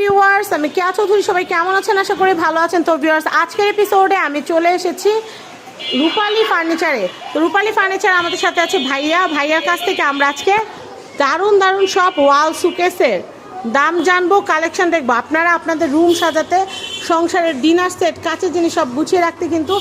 Viewers আমি কেয়া চৌধুরী সবাই কেমন আছেন? আশা করি ভালো আছেন। তো ভিউয়ার্স আজকের এপিসোডে আমি চলে এসেছি রূপালী ফার্নিচারে তো রূপালী ফার্নিচার আমাদের সাথে আছে ভাইয়া। ভাইয়ার কাছ থেকে আমরা আজকে দারুণ দারুণ সব ওয়াল সুকেসের দাম জানব কালেকশন দেখব। আপনারা আপনাদের রুম সাজাতে, সংসারের ডিনার সেট কাছের জিনিস সব গুছিয়ে রাখতে কিন্তু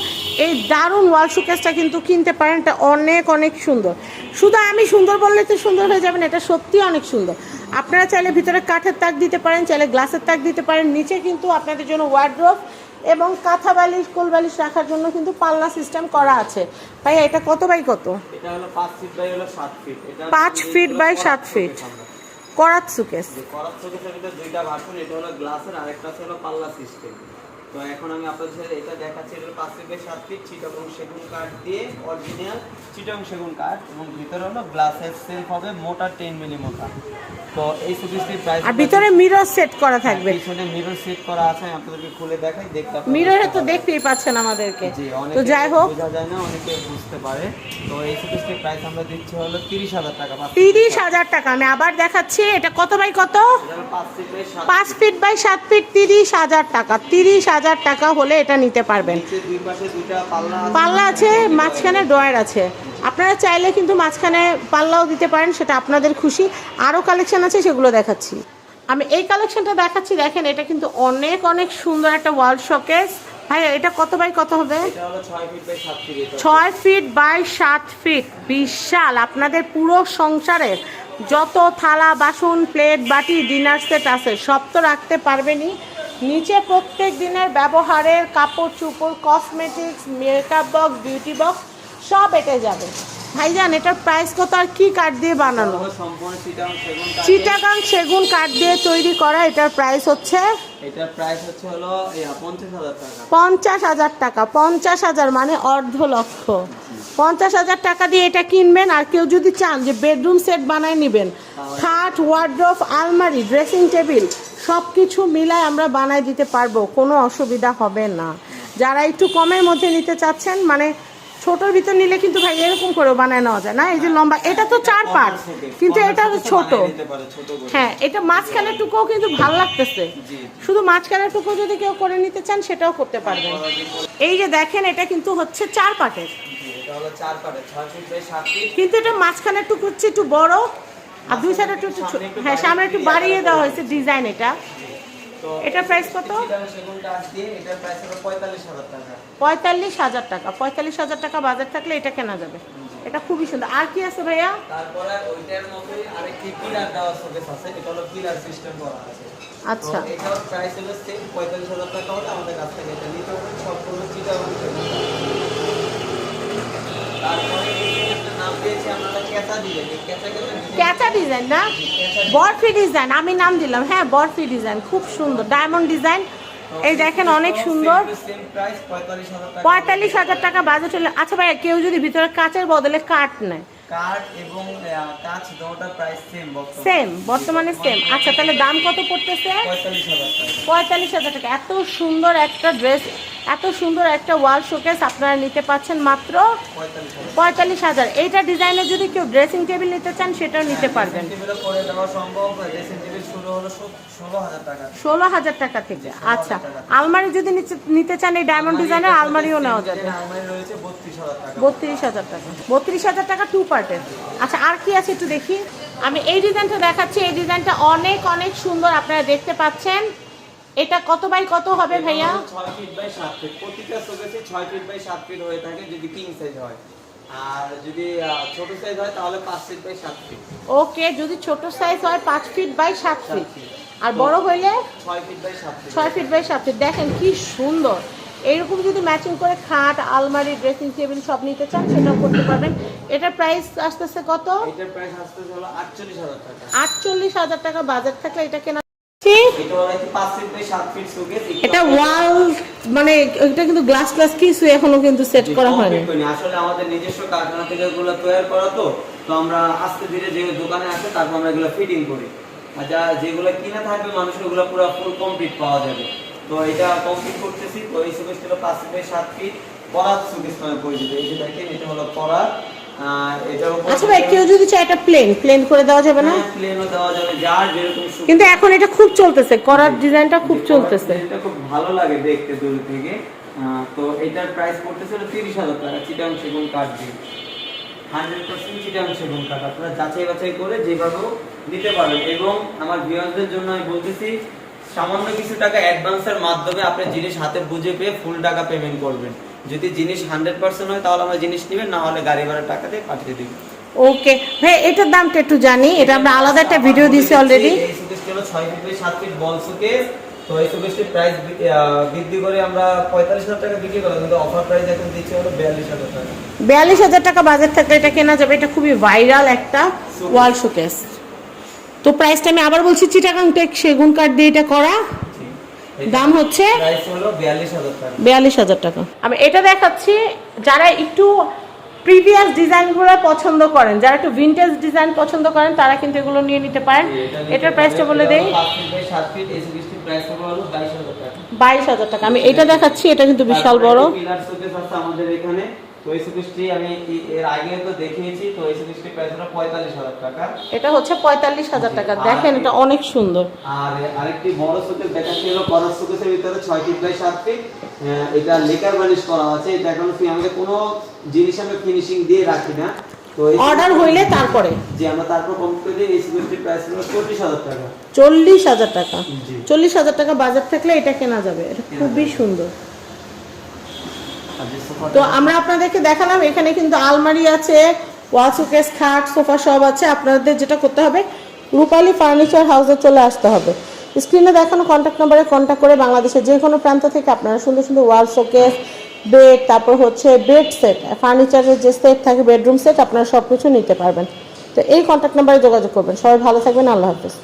এই দারুণ ওয়াল সুকেসটা কিন্তু কিনতে পারেন। এটা অনেক অনেক সুন্দর। শুধু আমি সুন্দর বললে তো সুন্দর হয়ে যাবেন এটা সত্যি অনেক সুন্দর। আপনারা চাইলে ভিতরে কাঠের তাক দিতে পারেন চাইলে গ্লাসের তাক দিতে পারেন নিচে কিন্তু আপনাদের জন্য ওয়ার্ড্রোভ এবং কাঁথা বালিশ কোল বালিশ রাখার জন্য কিন্তু পাল্লা সিস্টেম করা আছে। তাই এটা কত বাই কত? পাঁচ ফিট বাই সাত ফিট করাত। করাত সুকেস থেকে দুইটা ভার্সন এটা হলো গ্লাসের আরেকটা হলো পাল্লা সিস্টেম তো এখন আমি আপনাদের সাথে এটা দেখাচ্ছি এটা পাঁচ বাই সাত ফিট চিটাগং সেগুন কাঠ দিয়ে অরিজিনাল চিটাগং সেগুন কাঠ এবং ভিতরে হলো গ্লাসের সেলফ হবে মোটা টেন মিলি মোটা তো এই সুবিস্টির প্রাইস আর ভিতরে মিরর সেট করা থাকবে। পিছনে মিরর সেট করা আছে আমি আপনাদেরকে খুলে দেখাই দেখতে আপনারা মিররে তো দেখতেই পাচ্ছেন আমাদেরকে। তো যাই হোক। বোঝা যায় না অনেকে বুঝতে পারে। তো এই সুবিস্টির প্রাইস আমরা দিচ্ছি হলো তিরিশ হাজার টাকা পাঁচ তিরিশ হাজার টাকা। আমি আবার দেখাচ্ছি এটা কত বাই কত? এটা হলো পাঁচ ফিট বাই সাত পাঁচ ফিট বাই সাত ফিট তিরিশ হাজার টাকা তিরিশ হাজার টাকা হলে এটা নিতে পারবেন। পাল্লা আছে। মাঝখানে ড্রয়ার আছে। আপনারা চাইলে কিন্তু মাঝখানে পাল্লাও দিতে পারেন সেটা আপনাদের খুশি। আরও কালেকশান আছে সেগুলো দেখাচ্ছি। আমি এই কালেকশনটা দেখাচ্ছি দেখেন এটা কিন্তু অনেক অনেক সুন্দর একটা ওয়াল শোকেস। ভাই এটা কত বাই কত হবে? ছয় ফিট বাই সাত ফিট ছয় ফিট বাই সাত ফিট বিশাল। আপনাদের পুরো সংসারের যত থালা বাসন প্লেট বাটি ডিনার সেট আছে সব তো রাখতে পারবেনই। নিচে প্রত্যেক দিনের ব্যবহারের কাপড় চুপড় cosmetics makeup box beauty box সব এটে যাবে। ভাইজান এটার প্রাইস কত আর কি কাঠ দিয়ে বানানো? চিটাগাং সেগুন কাঠ দিয়ে তৈরি করা এটার প্রাইস হচ্ছে? এটার প্রাইস হচ্ছে হলো পঞ্চাশ হাজার টাকা। পঞ্চাশ হাজার টাকা পঞ্চাশ হাজার মানে অর্ধ লক্ষ। পঞ্চাশ হাজার টাকা দিয়ে এটা কিনবেন আর কেউ যদি চান যে বেডরুম সেট বানায় নেবেন খাট ওয়ার্ড্রোফ আলমারি ড্রেসিং টেবিল সব কিছু মিলায় আমরা বানায় দিতে পারব কোনো অসুবিধা হবে না। যারা একটু কমের মধ্যে নিতে চাচ্ছেন মানে ছোটোর ভিতর নিলে কিন্তু ভাই এরকম করে বানায় নেওয়া যায় না? এই যে লম্বা এটা তো চার পার্ট কিন্তু এটা ছোট। হ্যাঁ এটা মাঝখানের টুকুও কিন্তু ভালো লাগতেছে। শুধু মাঝখানের টুকু যদি কেউ করে নিতে চান সেটাও করতে পারবেন। এই যে দেখেন এটা কিন্তু হচ্ছে চার পাটের। পাটে কিন্তু এটা মাঝখানের টুকু হচ্ছে একটু বড় আর দুই সাইডে একটু একটু হ্যাঁ সামনে একটু বাড়িয়ে দেওয়া হয়েছে ডিজাইন এটা। তো এটার প্রাইস কত পঁয়তাল্লিশ হাজার টাকা। পঁয়তাল্লিশ হাজার টাকা। বাজার থাকলে এটা কেনা যাবে। এটা খুবই সুন্দর। আর কি আছে ভাইয়া? তারপরে ওইটার মধ্যে আরেকটি পিলার দেওয়া শোকেস আছে এটা হলো পিলার সিস্টেম করা আছে। আচ্ছা। এটা এটার প্রাইস হলো সেম পঁয়তাল্লিশ হাজার টাকা হলে আমাদের কাছ থেকে এটা নিতে হবে সম্পূর্ণ চিটাগাং সেগুন কাঠ। তারপরে এই যে একটা নাম দিয়েছি আমরা ক্যাচা ডিজাইন না? বরফি ডিজাইন, আমি নাম দিলাম। হ্যাঁ বরফি ডিজাইন, খুব সুন্দর। ডায়মন্ড ডিজাইন, এই দেখেন অনেক সুন্দর। পঁয়তাল্লিশ হাজার টাকা। বাজেট হলে আচ্ছা ভাই কেউ যদি ভিতরে কাচের বদলে কাঠ নেয় কাঠ এবং আহ, দুটোটা প্রাইস সেম বর্তমানে। সেম বর্তমানে সেম আচ্ছা তাহলে দাম কত পড়তেছে? টাকা। এত সুন্দর একটা ড্রেস এত সুন্দর একটা ওয়াল শোকেস আপনারা নিতে পাচ্ছেন মাত্র পঁয়তাল্লিশ হাজার। এইটা যদি কেউ ড্রেসিং টেবিল নিতে চান সেটাও নিতে পারবেন। শুরু হলো ষোলো হাজার টাকা। থেকে। আচ্ছা আলমারি যদি নিতে চান এই ডায়মন্ড ডিজাইনের আলমারিও নেওয়া যাবে। বত্রিশ হাজার টাকা। বত্রিশ হাজার টাকা। হাজার টাকা আচ্ছা আর কি আছে একটু দেখি। আমি এই ডিজাইনটা দেখাচ্ছি। এই ডিজাইনটা অনেক অনেক সুন্দর আপনারা দেখতে পাচ্ছেন। এটা কত বাই কত হবে ভাইয়া? ছয় ফিট বাই সাত ফিট প্রতিটা শোকেসে ছয় ফিট বাই সাত ফিট হয়ে থাকে যদি কিং সাইজ হয়। আর যদি ছোট সাইজ হয় তাহলে পাঁচ ফিট বাই সাত ফিট ওকে যদি ছোট সাইজ হয় পাঁচ ফিট বাই সাত ফিট আর বড় হইলে? ছয় ফিট বাই সাত ফিট ছয় ফিট বাই সাত ফিট দেখেন কি সুন্দর। এইরকম যদি ম্যাচিং করে খাট আলমারি ড্রেসিং টেবিল সব নিতে চান সেটাও করতে পারবেন। এটার প্রাইস আসতেছে কত? এটার প্রাইস আসতে হলো আটচল্লিশ হাজার টাকা। বাজার থাকলে এটা কেনা এটা ওয়াল মানে এটা কিন্তু গ্লাস গ্লাস কিছু এখনও কিন্তু সেট করা হয়নি। আসলে আমাদের নিজস্ব কারখানা থেকে এগুলো তৈরি করা তো তো আমরা আস্তে ধীরে যে দোকানে আসে তারপর আমরা এগুলো ফিটিং করি। আর যা যেগুলো কিনে থাকবে মানুষের ওগুলো পুরো ফুল কমপ্লিট পাওয়া যাবে। তো এটা কমপ্লিট করতেছি। তো এই সুকেশ ছিল পাঁচ ফিট সাত ফিট করাত সুকেশ নামে পরিচিত এই যে দেখেন এটা হলো আর এটার আচ্ছা ভাই কেউ যদি চায় এটা প্লেন প্লেন করে দেওয়া যাবে না? প্লেনও দেওয়া যাবে যার যেরকম কিন্তু এখন এটা খুব খুব চলতেছে করার ডিজাইনটা খুব চলতেছে। এটা খুব ভালো লাগে দেখতে দূর থেকে। তো এটার প্রাইস পড়তেছিল তিরিশ হাজার টাকা চিটাং সেগুন কাঠ দিয়ে। হান্ড্রেড পার্সেন্ট চিটাং সেগুন কাঠ। আপনারা যাচাই বাছাই করে যেভাবেও দিতে পারবেন। এবং আমার ভিউয়ারদের জন্য আমি বলতেছি সামান্য কিছু টাকা অ্যাডভান্সের মাধ্যমে আপনি জিনিস হাতে বুঝে পেয়ে ফুল টাকা পেমেন্ট করবেন। যদি জিনিস হান্ড্রেড পার্সেন্ট হয় তাহলে আমরা জিনিস নেবেন না হলে গাড়ি ভাড়া টাকা দিয়ে পাঠিয়ে দিবেন। ওকে ভাই এটার দামটা একটু জানি। এটা আমরা আলাদা একটা ভিডিও দিছি অলরেডি এই হলো 6 ফিট বাই 7 ফিট বল শোকেস তো এই শোকেসটির প্রাইস বৃদ্ধি করে আমরা 45000 টাকা বিক্রি করলাম কিন্তু অফার প্রাইস এখন দিচ্ছি হলো 42000 টাকা। বিয়াল্লিশ হাজার টাকা বাজেট থাকলে এটা কেনা যাবে। এটা খুবই ভাইরাল একটা ওয়াল শোকেস তো প্রাইসটা আমি আবার বলছি চিটাগাং টেক সেগুন কাঠ দিয়ে এটা করা। দাম হচ্ছে প্রাইস হলো 42000 টাকা। বিয়াল্লিশ হাজার টাকা। আমি এটা দেখাচ্ছি যারা একটু প্রিভিয়াস ডিজাইনগুলো পছন্দ করেন যারা একটু ভিন্টেজ ডিজাইন পছন্দ করেন তারা কিন্তু এগুলো নিয়ে নিতে পারেন। এটার প্রাইসটা বলে দেই। 5 ফিট বাই 7 ফিট এই শোকেসটির প্রাইস হলো 22000 টাকা। বাইশ হাজার টাকা। আমি এটা দেখাচ্ছি এটা কিন্তু বিশাল বড়। পিলার শোকেস আছে আমাদের এখানে। তো এই শোকেসটি আমি এর আগে তো দেখিয়েছি তো এই শোকেসটির প্রাইস হলো 45000 টাকা। এটা হচ্ছে পঁয়তাল্লিশ হাজার টাকা। দেখেন এটা অনেক সুন্দর। আর আরেকটি বড় শোকেস দেখাচ্ছি হলো করার শোকেসের ভিতরে ছয় বাই সাত এটা লেকার বানিশ করা আছে। এটা এখন আমাদের কোনো জিনিস আমরা ফিনিশিং দিয়ে রাখি না। তো অর্ডার হইলে তারপরে। আমরা তারপর কমপ্লিট করে এই শোকেসটির প্রাইস হলো চল্লিশ হাজার টাকা। চল্লিশ হাজার টাকা। জি। চল্লিশ হাজার টাকা বাজার থাকলে এটা কেনা যাবে। এটা খুবই সুন্দর। তো আমরা আপনাদেরকে দেখালাম, এখানে কিন্তু আলমারি আছে ওয়াল শোকেস খাট, সোফা সব আছে, আপনাদের যেটা করতে হবে, রূপালী ফার্নিচার হাউসে চলে আসতে হবে। স্ক্রিনে দেখানো কন্ট্যাক্ট নাম্বারে কন্ট্যাক্ট করে বাংলাদেশের যে কোনো প্রান্ত থেকে আপনারা সুন্দর সুন্দর ওয়াল শোকেস বেড তারপর হচ্ছে বেড সেট ফার্নিচারের যে সেট থাকে বেডরুম সেট আপনারা সব কিছু নিতে পারবেন। তো এই কন্ট্যাক্ট নাম্বারে যোগাযোগ করবেন। সবাই ভালো থাকবেন, আল্লাহ হাফিজ।